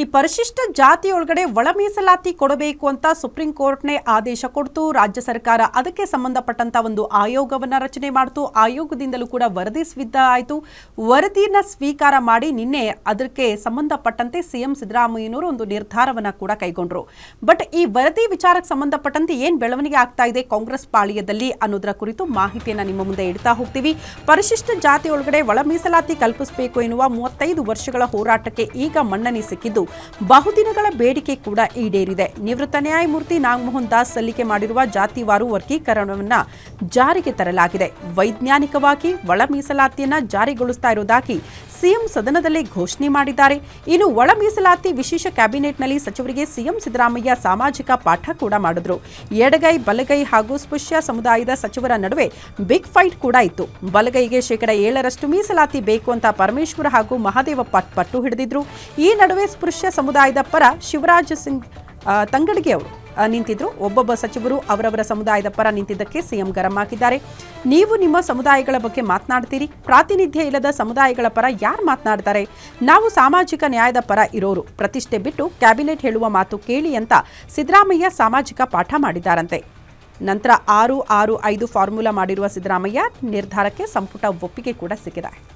ಈ ಪರಿಶಿಷ್ಟ ಜಾತಿಯೊಳಗಡೆ ಒಳ ಮೀಸಲಾತಿ ಕೊಡಬೇಕು ಅಂತ ಸುಪ್ರೀಂ ಕೋರ್ಟ್ನೇ ಆದೇಶ ಕೊಡ್ತು. ರಾಜ್ಯ ಸರ್ಕಾರ ಅದಕ್ಕೆ ಸಂಬಂಧಪಟ್ಟಂತ ಒಂದು ಆಯೋಗವನ್ನ ರಚನೆ ಮಾಡಿತು. ಆಯೋಗದಿಂದಲೂ ಕೂಡ ವರದಿ ಸಿದ್ಧ ಆಯಿತು. ವರದಿಯನ್ನ ಸ್ವೀಕಾರ ಮಾಡಿ ನಿನ್ನೆ ಅದಕ್ಕೆ ಸಂಬಂಧಪಟ್ಟಂತೆ ಸಿಎಂ ಸಿದ್ದರಾಮಯ್ಯನವರು ಒಂದು ನಿರ್ಧಾರವನ್ನ ಕೂಡ ಕೈಗೊಂಡ್ರು. ಬಟ್ ಈ ವರದಿ ವಿಚಾರಕ್ಕೆ ಸಂಬಂಧಪಟ್ಟಂತೆ ಏನ್ ಬೆಳವಣಿಗೆ ಆಗ್ತಾ ಇದೆ ಕಾಂಗ್ರೆಸ್ ಪಾಳಿಯದಲ್ಲಿ ಅನ್ನೋದರ ಕುರಿತು ಮಾಹಿತಿಯನ್ನ ನಿಮ್ಮ ಮುಂದೆ ಇಡ್ತಾ ಹೋಗ್ತೀವಿ. ಪರಿಶಿಷ್ಟ ಜಾತಿ ಒಳಗಡೆ ಒಳ ಮೀಸಲಾತಿ ಕಲ್ಪಿಸಬೇಕು ಎನ್ನುವ ಮೂವತ್ತೈದು ವರ್ಷಗಳ ಹೋರಾಟಕ್ಕೆ ಈಗ ಮನ್ನಣೆ ಸಿಕ್ಕಿದ್ದು ಬಹುದಿನಗಳ ಬೇಡಿಕೆ ಕೂಡ ಈಡೇರಿದೆ. ನಿವೃತ್ತ ನ್ಯಾಯಮೂರ್ತಿ ನಾಗಮೋಹನ್ ದಾಸ್ ಸಲ್ಲಿಕೆ ಮಾಡಿರುವ ಜಾತಿವಾರು ವರ್ಗೀಕರಣವನ್ನ ಜಾರಿಗೆ ತರಲಾಗಿದೆ. ವೈಜ್ಞಾನಿಕವಾಗಿ ಒಳ ಮೀಸಲಾತಿಯನ್ನ ಜಾರಿಗೊಳಿಸ್ತಾ ಇರುವುದಾಗಿ ಸಿಎಂ ಸದನದಲ್ಲಿ ಘೋಷಣೆ ಮಾಡಿದ್ದಾರೆ. ಇನ್ನು ಒಳ ಮೀಸಲಾತಿ ವಿಶೇಷ ಕ್ಯಾಬಿನೆಟ್ನಲ್ಲಿ ಸಚಿವರಿಗೆ ಸಿಎಂ ಸಿದ್ದರಾಮಯ್ಯ ಸಾಮಾಜಿಕ ಪಾಠ ಕೂಡ ಮಾಡಿದ್ರು. ಎಡಗೈ, ಬಲಗೈ ಹಾಗೂ ಸ್ಪೃಶ್ಯ ಸಮುದಾಯದ ಸಚಿವರ ನಡುವೆ ಬಿಗ್ ಫೈಟ್ ಕೂಡ ಇತ್ತು. ಬಲಗೈಗೆ ಶೇಕಡ ಏಳರಷ್ಟು ಮೀಸಲಾತಿ ಬೇಕು ಅಂತ ಪರಮೇಶ್ವರ ಹಾಗೂ ಮಹಾದೇವಪ್ಪ ಪಟ್ಟು ಹಿಡಿದಿದ್ರು. ಈ ನಡುವೆ ಸ್ಪೃಶ್ಯ ಸಮುದಾಯದ ಪರ ಶಿವರಾಜ್ ಸಿಂಗ್ ತಂಗಡಿಗೆ ಅವರು ನಿಂತಿದ್ರು. ಒಬ್ಬೊಬ್ಬ ಸಚಿವರು ಅವರವರ ಸಮುದಾಯದ ಪರ ನಿಂತಿದ್ದಕ್ಕೆ ಸಿಎಂ ಗರಂ ಹಾಕಿದ್ದಾರೆ ನೀವು ನಿಮ್ಮ ಸಮುದಾಯಗಳ ಬಗ್ಗೆ ಮಾತನಾಡ್ತೀರಿ. ಪ್ರಾತಿನಿಧ್ಯ ಇಲ್ಲದ ಸಮುದಾಯಗಳ ಪರ ಯಾರು ಮಾತನಾಡ್ತಾರೆ? ನಾವು ಸಾಮಾಜಿಕ ನ್ಯಾಯದ ಪರ ಇರೋರು. ಪ್ರತಿಷ್ಠೆ ಬಿಟ್ಟು ಕ್ಯಾಬಿನೆಟ್ ಹೇಳುವ ಮಾತು ಕೇಳಿ ಅಂತ ಸಿದ್ದರಾಮಯ್ಯ ಸಾಮಾಜಿಕ ಪಾಠ ಮಾಡಿದ್ದಾರಂತೆ. ನಂತರ ಆರು ಆರು ಐದು ಫಾರ್ಮುಲಾ ಮಾಡಿರುವ ಸಿದ್ದರಾಮಯ್ಯ ನಿರ್ಧಾರಕ್ಕೆ ಸಂಪುಟ ಒಪ್ಪಿಗೆ ಕೂಡ ಸಿಕ್ಕಿದೆ.